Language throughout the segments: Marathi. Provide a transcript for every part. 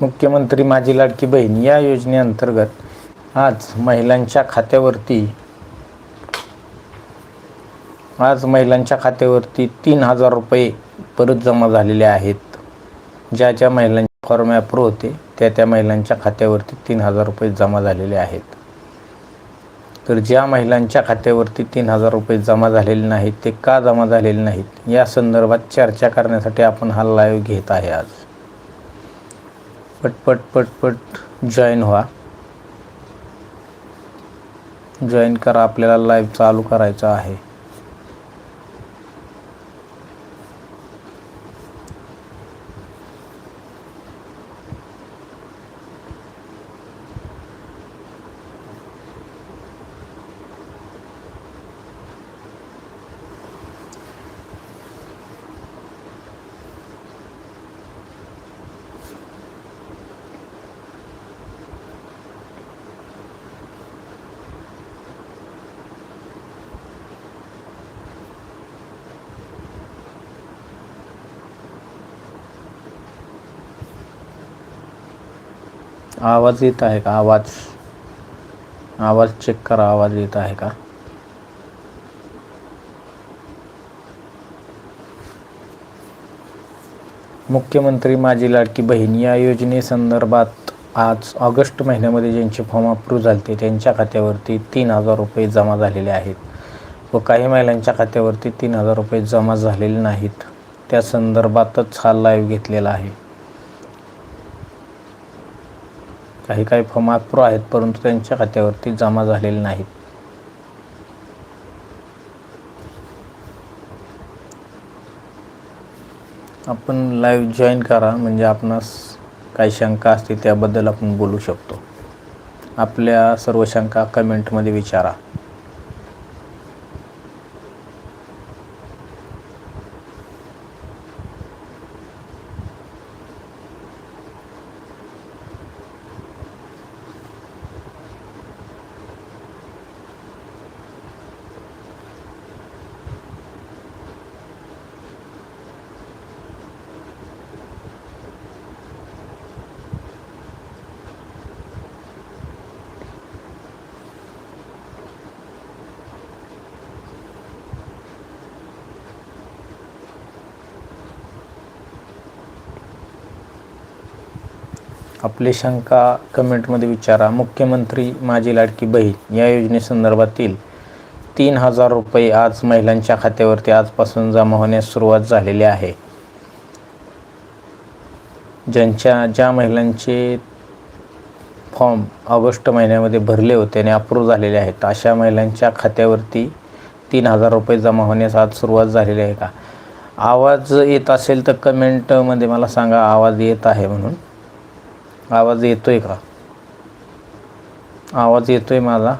मुख्यमंत्री माझी लाडकी बहीण या योजनेअंतर्गत आज महिलांच्या खात्यावरती आज महिलांच्या खात्यावरती तीन हजार रुपये परत जमा झालेले आहेत. ज्या ज्या महिलांचे फॉर्म ॲप्रो होते त्या त्या महिलांच्या खात्यावरती तीन हजार रुपये जमा झालेले आहेत. तर ज्या महिलांच्या खात्यावरती तीन हजार रुपये जमा झालेले नाहीत ते का जमा झालेले नाहीत या संदर्भात चर्चा करण्यासाठी आपण हा लाईव्ह घेत आहे आज. पटपट पटपट जॉईन व्हा. जॉईन करा आपल्याला लाईव्ह चालू करायचं आहे. आवाज येत आहे का? आवाज. आवाज चेक करा आवाज येत आहे का? मुख्यमंत्री माझी लाडकी बहीण या योजनेसंदर्भात आज ऑगस्ट महिन्यामध्ये ज्यांचे फॉर्म अप्रूव्ह झाले त्यांच्या खात्यावरती तीन हजार रुपये जमा झालेले आहेत व काही महिलांच्या खात्यावरती तीन हजार रुपये जमा झालेले नाहीत. त्या संदर्भातच हा लाईव्ह घेतलेला आहे. काही काही फॉर्म अप्रूव्ह आहेत परंतु त्यांच्या खात्यावरती जमा झालेले नाहीत. आपण लाईव्ह जॉईन करा म्हणजे आपणास काही शंका असतील त्याबद्दल आपण बोलू शकतो. आपल्या सर्व शंका कमेंटमध्ये विचारा. आपली शंका कमेंटमध्ये विचारा. मुख्यमंत्री माझी लाडकी बहीण या योजनेसंदर्भातील तीन हजार रुपये आज महिलांच्या खात्यावरती आजपासून जमा होण्यास सुरुवात झालेली आहे. ज्यांच्या ज्या महिलांचे फॉर्म ऑगस्ट महिन्यामध्ये भरले होते आणि अप्रूव्ह झालेले आहेत अशा महिलांच्या खात्यावरती तीन हजार रुपये जमा होण्यास आज सुरुवात झालेली आहे का? आवाज येत असेल तर कमेंटमध्ये मला सांगा आवाज येत आहे म्हणून. आवाज येतोय का? आवाज येतोय माझा?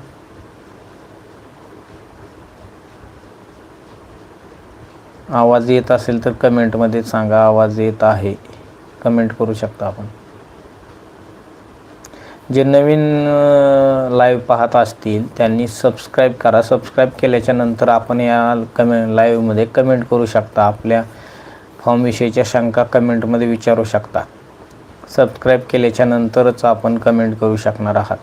आवाज येत असेल तर कमेंटमध्ये सांगा आवाज येत आहे. कमेंट करू शकता आपण. जे नवीन लाईव्ह पाहत असतील त्यांनी सबस्क्राईब करा. सबस्क्राईब केल्याच्यानंतर आपण या कमे लाईव्हमध्ये कमेंट करू शकता. आपल्या फॉर्मविषयीच्या शंका कमेंटमध्ये विचारू शकता. सबस्क्राईब केल्याच्या नंतरच आपण कमेंट करू शकणार आहात.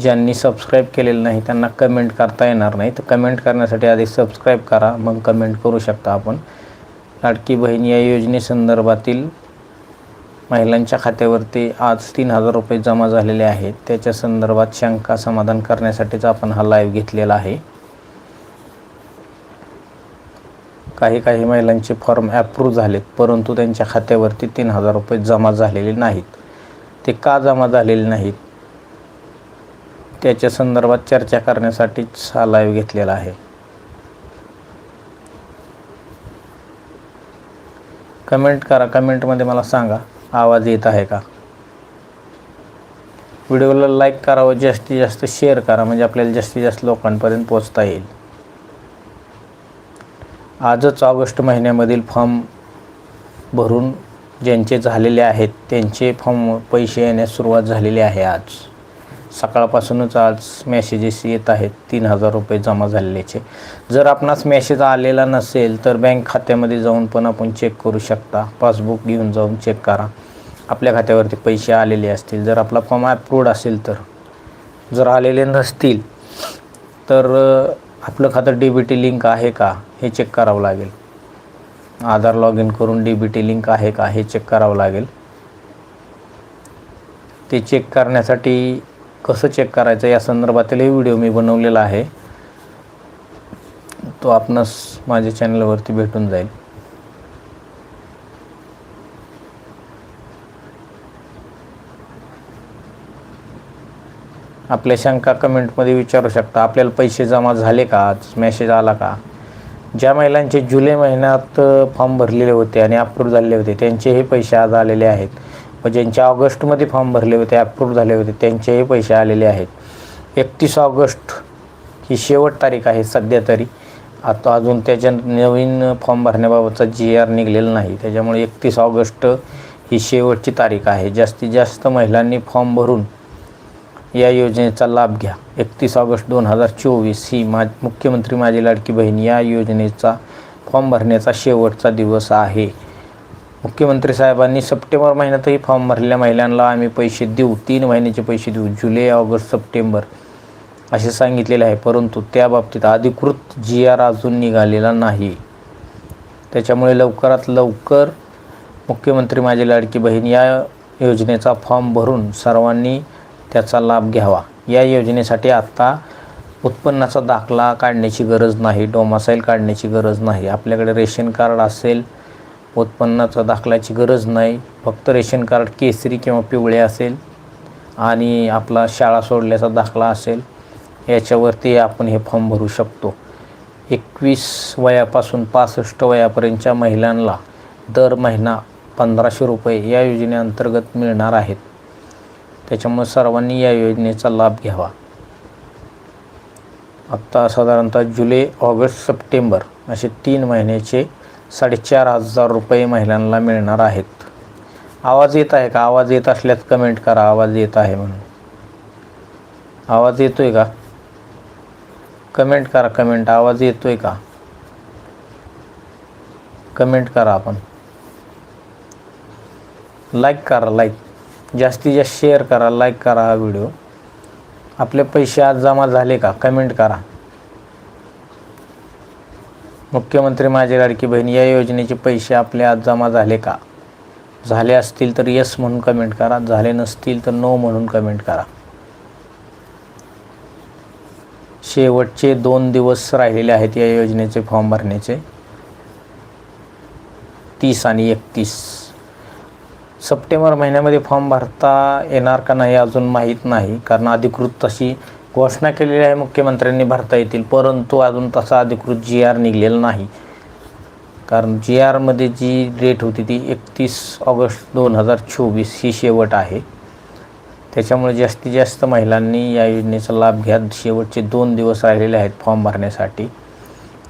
ज्यांनी सबस्क्राईब केलेलं नाही त्यांना कमेंट करता येणार नाही. तर कमेंट करण्यासाठी आधी सबस्क्राईब करा मग कमेंट करू शकता आपण. लाडकी बहीण या योजनेसंदर्भातील महिलांच्या खात्यावरती आज तीन हजार रुपये जमा झालेले आहेत. त्याच्या संदर्भात शंका समाधान करण्यासाठीच आपण हा लाईव्ह घेतलेला आहे. काही काही महिलांचे फॉर्म ॲप्रूव्ह झालेत परंतु त्यांच्या खात्यावरती तीन हजार रुपये जमा झालेले नाहीत. ते का जमा झालेले नाहीत? त्याच्या संदर्भात चर्चा करण्यासाठीच हा लाईव्ह घेतलेला आहे. कमेंट करा कमेंटमध्ये मला सांगा आवाज येत आहे का? व्हिडिओला लाईक करा व जास्तीत जास्त शेअर करा म्हणजे आपल्याला जास्तीत जास्त लोकांपर्यंत पोचता येईल. आजच ऑगस्ट महिन्यामधील फॉर्म भरून ज्यांचे झालेले आहेत त्यांचे फॉर्म पैसे येण्यास सुरुवात झालेली आहे आज. सकाळपासूनच आज मेसेजेस येत आहेत तीन हजार रुपये जमा झालेल्याचे जर आपणास मेसेज आलेला नसेल तर बँक खात्यामध्ये जाऊन पण आपण चेक करू शकता. पासबुक घेऊन जाऊन चेक करा. आपल्या खात्यावरती पैसे आलेले असतील. जर आपला फॉर्म ॲप्रूव्ड असेल तर. जर आलेले नसतील तर आपलं खातं डी बी टी लिंक आहे का हे चेक करावं लागेल. आधार लॉग इन करून डी बी टी लिंक आहे का हे चेक करावं लागेल. ते चेक करण्यासाठी कसं चेक करायचं या संदर्भातीलही व्हिडिओ मी बनवलेला आहे. तो आपणास माझ्या चॅनलवरती भेटून जाईल. आपल्या शंका कमेंटमध्ये विचारू शकता. आपल्याला पैसे जमा झाले का? आज मेसेज आला का? ज्या महिलांचे जुलै महिन्यात फॉर्म भरलेले होते आणि अप्रूव्ह झालेले होते त्यांचे हे पैसे आज आलेले आहेत. व ज्यांचे ऑगस्टमध्ये फॉर्म भरले होते अप्रूव्ह झाले होते त्यांचेही पैसे आलेले आहेत. एकतीस ऑगस्ट ही शेवट तारीख आहे सध्या तरी. आता अजून त्याच्या नवीन फॉर्म भरण्याबाबतचा जी आर निघलेला नाही. त्याच्यामुळे एकतीस ऑगस्ट ही शेवटची तारीख आहे. जास्तीत जास्त महिलांनी फॉर्म भरून या योजनेचा लाभ घ्या. एकतीस ऑगस्ट दोन हजार चोवीस ही मा मुख्यमंत्री माझी लाडकी बहीण या योजनेचा फॉर्म भरण्याचा शेवटचा दिवस आहे. मुख्यमंत्री साहेबांनी सप्टेंबर महिन्यातही फॉर्म भरलेल्या महिलांना आम्ही पैसे देऊ. तीन महिन्याचे पैसे देऊ. जुलै ऑगस्ट सप्टेंबर असे सांगितलेले आहे. परंतु त्या बाबतीत अधिकृत जी आर अजून निघालेला नाही. त्याच्यामुळे लवकरात लवकर मुख्यमंत्री माझी लाडकी बहीण या योजनेचा फॉर्म भरून सर्वांनी त्याचा लाभ घ्यावा. या योजनेसाठी आत्ता उत्पन्नाचा दाखला काढण्याची गरज नाही डोमासाईल काढण्याची गरज नाही. आपल्याकडे रेशन कार्ड असेल उत्पन्नाचा दाखल्याची गरज नाही. फक्त रेशन कार्ड केसरी किंवा पिवळे असेल आणि आपला शाळा सोडल्याचा दाखला असेल याच्यावरती आपण हे फॉर्म भरू शकतो. एकवीस वयापासून पासष्ट वयापर्यंतच्या महिलांना दर महिना पंधराशे रुपये या योजनेअंतर्गत मिळणार आहेत. त्याच्यामुळे सर्वांनी या योजनेचा लाभ घ्यावा. आत्ता साधारणतः जुलै ऑगस्ट सप्टेंबर असे तीन महिन्याचे साडेचार हजार रुपये महिलांना मिळणार आहेत. आवाज येत आहे का? आवाज येत असल्यास कमेंट करा. आवाज येत आहे म्हणून. आवाज येतो आहे का? कमेंट करा कमेंट आवाज येतो आहे का? कमेंट करा आपण. लाईक करा लाईक जास्तीत जास्त शेअर करा लाईक करा हा व्हिडिओ आपले पैसे आज जमा झाले का? कमेंट करा. मुख्यमंत्री माझी लाडकी बहीण या योजनेचे पैसे आपले आज जमा झाले का? झाले असतील तर येस म्हणून कमेंट करा. झाले नसतील तर नो म्हणून कमेंट करा. शेवटचे दोन दिवस राहिलेले आहेत या योजनेचे फॉर्म भरण्याचे. तीस आणि एकतीस. सप्टेंबर महिन्यामध्ये फॉर्म भरता येणार का नाही अजून माहीत नाही. कारण अधिकृत तशी घोषणा केलेली आहे मुख्यमंत्र्यांनी भरता येतील. परंतु अजून तसा अधिकृत जी आर निघलेला नाही. कारण जी आरमध्ये जी डेट होती ती एकतीस ऑगस्ट दोन हजार चोवीस ही शेवट आहे. त्याच्यामुळे जास्तीत जास्त महिलांनी या योजनेचा लाभ घ्या. शेवटचे दोन दिवस राहिलेले आहेत फॉर्म भरण्यासाठी.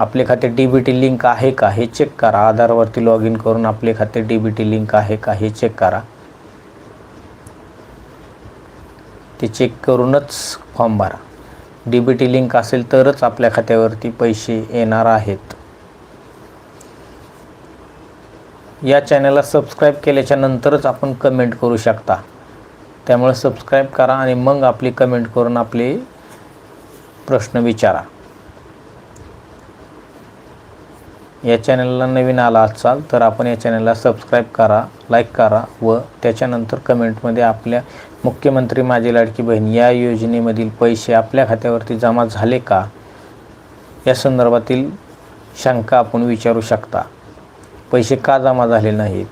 आपले खाते डी बी टी लिंक आहे का हे चेक करा. आधारवरती लॉग इन करून आपले खाते डी बी टी लिंक आहे का हे चेक करा. ते चेक करूनच फॉर्म भरा. डी बी टी लिंक असेल तरच आपल्या खात्यावरती पैसे येणार आहेत. या चॅनलला सबस्क्राईब केल्याच्या नंतरच आपण कमेंट करू शकता. त्यामुळे सबस्क्राईब करा आणि मग आपली कमेंट करून आपले प्रश्न विचारा. या चॅनलला नवीन आला असाल तर आपण या चॅनलला सबस्क्राईब करा लाईक करा व त्याच्यानंतर कमेंटमध्ये आपल्या मुख्यमंत्री माझी लाडकी बहीण या योजनेमधील पैसे आपल्या खात्यावरती जमा झाले का? या संदर्भातील शंका आपण विचारू शकता. पैसे का जमा झाले नाहीत?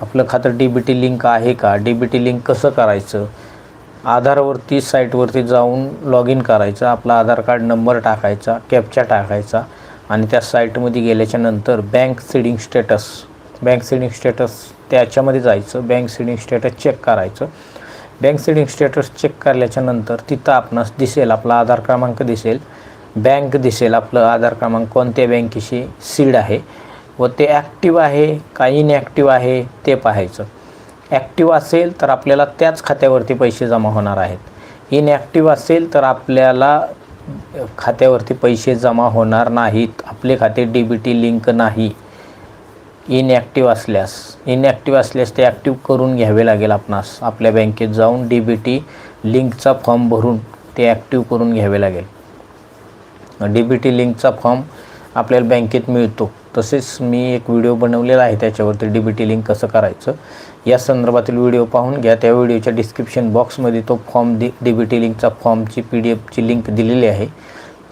आपलं खातं डी बी टी लिंक आहे का? डी बी टी लिंक कसं करायचं? आधारवरती साईटवरती जाऊन लॉग इन करायचं आपला आधार कार्ड नंबर टाकायचा कॅपचा टाकायचा आणि त्या साईटमध्ये गेल्याच्यानंतर bank seeding status bank seeding status त्याच्यामध्ये जायचं बँक सीडिंग स्टेटस चेक करायचं. बँक सीडिंग स्टेटस चेक करल्याच्या नंतर तिथं आपणास दिसेल आपला आधार क्रमांक दिसेल बँक दिसेल आपलं आधार क्रमांक कोणत्या बँकेशी सीड आहे व ते ॲक्टिव्ह आहे का इनॲक्टिव्ह आहे ते पाहायचं. ॲक्टिव्ह असेल तर आपल्याला त्याच खात्यावरती पैसे जमा होणार आहेत. इनॲक्टिव्ह असेल तर आपल्याला खात्यावरती पैसे जमा होणार नाहीत. आपले खाते डी बी टी लिंक नाही. इनॲक्टिव्ह असल्यास इनॲक्टिव्ह असल्यास ते ॲक्टिव्ह करून घ्यावे लागेल आपणास. आपल्या बँकेत जाऊन डी बी टी लिंकचा फॉर्म भरून ते ॲक्टिव्ह करून घ्यावे लागेल. डी बी टी लिंकचा फॉर्म आपल्याला बँकेत मिळतो. तसेच मी एक व्हिडिओ बनवलेला आहे त्याच्यावरती डी बी टी लिंक कसं करायचं या संदर्भातील व्हिडिओ पाहून घ्या. त्या व्हिडिओच्या डिस्क्रिप्शन बॉक्समध्ये तो फॉर्म दि डी बी टी लिंकचा फॉर्मची पी डी एफची लिंक दिलेली आहे.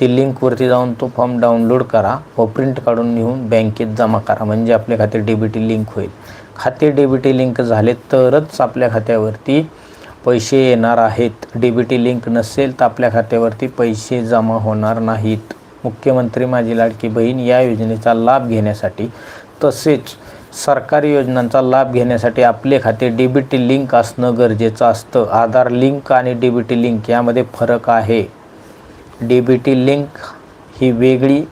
ती लिंकवरती जाऊन तो फॉर्म डाउनलोड करा व प्रिंट काढून नेऊन बँकेत जमा करा. म्हणजे आपल्या खाते डी बी टी लिंक होईल. खाते डी बी टी लिंक झाले तरच आपल्या खात्यावरती पैसे येणार आहेत. डी बी टी लिंक नसेल तर आपल्या खात्यावरती पैसे जमा होणार नाहीत. मुख्यमंत्री माझी लाडकी बहीण या योजनेचा लाभ घेण्यासाठी तसेच सरकारी योजनांचा लाभ घेण्यासाठी आपले खाते डी बी टी लिंक असणं गरजेचं असतं. आधार लिंक आणि डी बी टी लिंक यामध्ये फरक आहे. डी बी टी लिंक ही वेगळी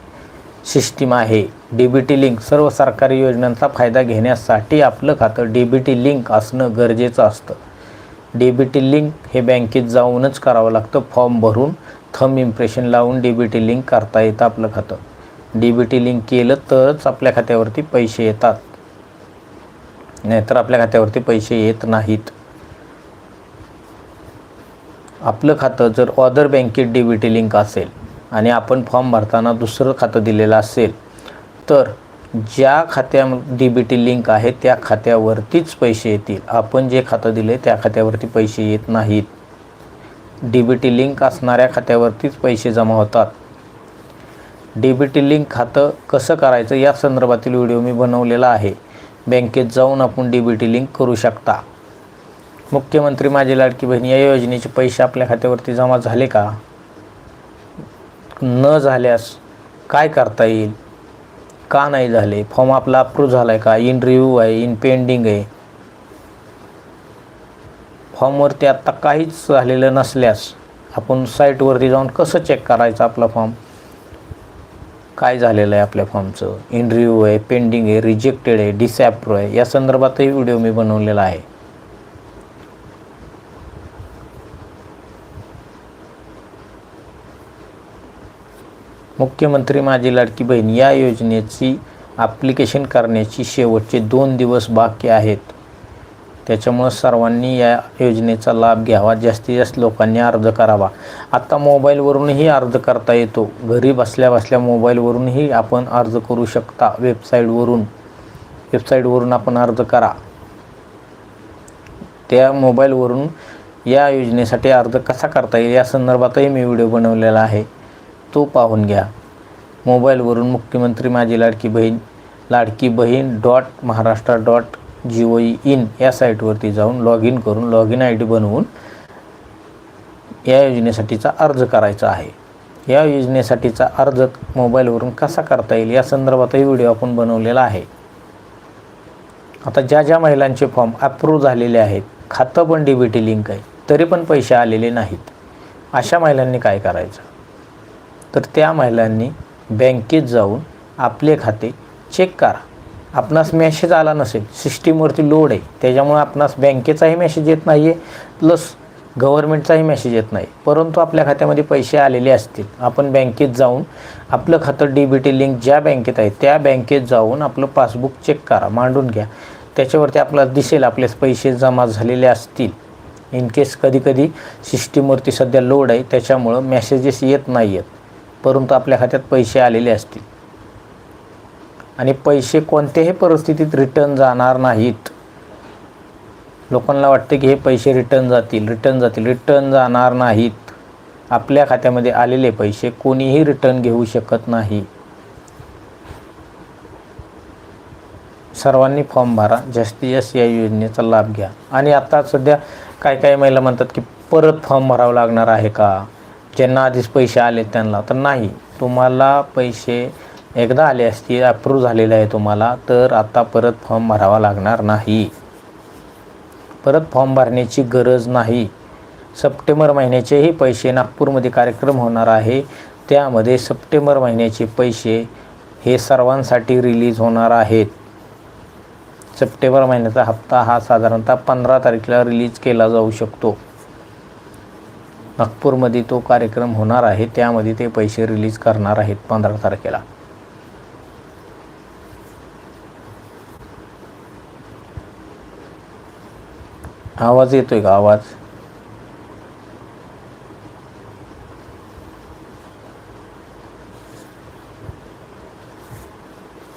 सिस्टीम आहे. डी बी टी लिंक सर्व सरकारी योजनांचा फायदा घेण्यासाठी आपलं खातं डी बी टी लिंक असणं गरजेचं असतं. डी बी टी लिंक हे बँकेत जाऊनच करावं लागतं. फॉर्म भरून थंब इम्प्रेशन लावून डी बी टी लिंक करता येतं आपलं खातं. डी बी टी लिंक केलं तरच आपल्या खात्यावरती पैसे येतात. नाहीतर आपल्या खात्यावरती पैसे येत नाहीत. आपलं खातं जर अदर बँकेत डी बी टी लिंक असेल आणि आपण फॉर्म भरताना दुसरं खातं दिलेलं असेल तर ज्या खात्या डी बी टी लिंक आहे त्या खात्यावरतीच पैसे येतील. आपण जे खातं दिले त्या खात्यावरती पैसे येत नाहीत. डी बी टी लिंक असणाऱ्या खात्यावरतीच पैसे जमा होतात. डी बी टी लिंक खातं कसं करायचं या संदर्भातील व्हिडिओ मी बनवलेला आहे. बँकेत जाऊन आपण डी बी टी लिंक करू शकता. मुख्यमंत्री माझी लाडकी बहीण या योजनेचे पैसे आपल्या खात्यावरती जमा झाले का? न झाल्यास काय करता येईल? का नाही झाले? फॉर्म आपला अप्रूव्ह झाला आहे का? इन रिव्ह्यू आहे इन पेंडिंग आहे. फॉर्मवरती आत्ता काहीच झालेलं नसल्यास आपण साईटवरती जाऊन कसं चेक करायचं आपला फॉर्म? काय झालेलं आहे आपल्या फॉर्मचं? इन रिव्ह्यू आहे पेंडिंग आहे रिजेक्टेड आहे डिसॲप्रूव्ह आहे. या संदर्भातही व्हिडिओ मी बनवलेला आहे. मुख्यमंत्री माझी लाडकी बहीण या योजनेची ॲप्लिकेशन करण्याची शेवटचे दोन दिवस बाकी आहेत. त्याच्यामुळं सर्वांनी या योजनेचा लाभ घ्यावा. जास्तीत जास्त लोकांनी अर्ज करावा. आत्ता मोबाईलवरूनही अर्ज करता येतो. घरी बसल्या बसल्या मोबाईलवरूनही आपण अर्ज करू शकता. वेबसाईटवरून वेबसाईटवरून आपण अर्ज करा. त्या मोबाईलवरून या योजनेसाठी अर्ज कसा करता येईल या संदर्भातही मी व्हिडिओ बनवलेला आहे. तो पाहून घ्या. मोबाईलवरून मुख्यमंत्री माझी Ladki Bahin Ladki Bahin dot Maharashtra dot G O in या साईटवरती जाऊन लॉग इन करून लॉग इन आय डी बनवून या योजनेसाठीचा अर्ज करायचा आहे. या योजनेसाठीचा अर्ज मोबाईलवरून कसा करता येईल या संदर्भातही व्हिडिओ आपण बनवलेला आहे. आता ज्या ज्या महिलांचे फॉर्म अप्रूव्ह झालेले आहेत खातं पण डी बी टी लिंक आहे तरी पण पैसे आलेले नाहीत. अशा महिलांनी काय करायचं? तर त्या महिलांनी बँकेत जाऊन आपले खाते चेक करा. आपणास मेसेज आला नसेल सिस्टीमवरती लोड आहे त्याच्यामुळे आपणास बँकेचाही मेसेज येत नाही आहे प्लस गव्हर्मेंटचाही मेसेज येत नाही. परंतु आपल्या खात्यामध्ये पैसे आलेले असतील आपण बँकेत जाऊन आपलं खातं डी बी टी लिंक ज्या बँकेत आहे त्या बँकेत जाऊन आपलं पासबुक चेक करा मांडून घ्या. त्याच्यावरती आपल्याला दिसेल आपले पैसे जमा झालेले असतील. इन केस कधीकधी सिस्टीमवरती सध्या लोड आहे त्याच्यामुळं मेसेजेस येत नाही आहेत परंतु आपल्या खात्यात पैसे आलेले असतील. आणि पैसे कोणत्याही परिस्थितीत रिटर्न जाणार नाहीत. लोकांना वाटते की हे पैसे रिटर्न जातील रिटर्न जातील रिटर्न जाणार नाहीत. आपल्या खात्यामध्ये आलेले पैसे कोणीही रिटर्न घेऊ शकत नाही. सर्वांनी फॉर्म भरा जास्तीत जास्त या योजनेचा लाभ घ्या. आणि आता सध्या काय काय महिला म्हणतात की परत फॉर्म भरावं लागणार आहे का? ज्यांना आधीच पैसे आले त्यांना. तर नाही तुम्हाला पैसे एकदा आले असती अप्रूव्ह झालेलं आहे तुम्हाला तर आता परत फॉर्म भरावा लागणार नाही. परत फॉर्म भरण्याची गरज नाही. सप्टेंबर महिन्याचेही पैसे नागपूरमध्ये कार्यक्रम होणार आहे. त्यामध्ये सप्टेंबर महिन्याचे पैसे हे सर्वांसाठी रिलीज होणार आहेत. सप्टेंबर महिन्याचा हप्ता हा साधारणतः पंधरा तारखेला रिलीज केला जाऊ शकतो. नागपूरमध्ये तो कार्यक्रम होणार आहे. त्यामध्ये ते पैसे रिलीज करणार आहेत पंधरा तारखेला. आवाज येतोय का? आवाज.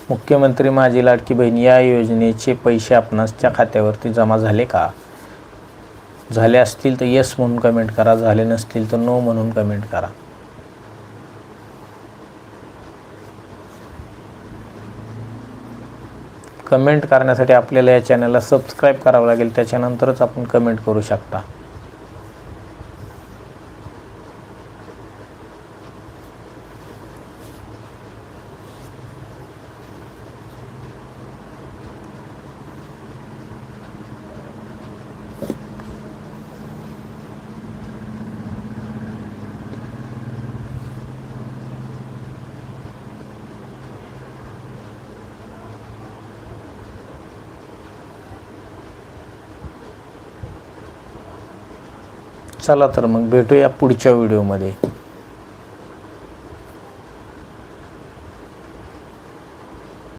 मुख्यमंत्री माझी लाडकी बहीण या योजनेचे पैसे आपणासच्या खात्यावरती जमा झाले का? झाले असतील तर येस म्हणून कमेंट करा झाले नसतील तर नो म्हणून कमेंट करा. कमेंट करण्यासाठी आपल्याला या चॅनलला सबस्क्राईब करावं लागेल. त्याच्यानंतरच आपण कमेंट करू शकता. चला तर मग भेटूया पुढच्या व्हिडिओमध्ये.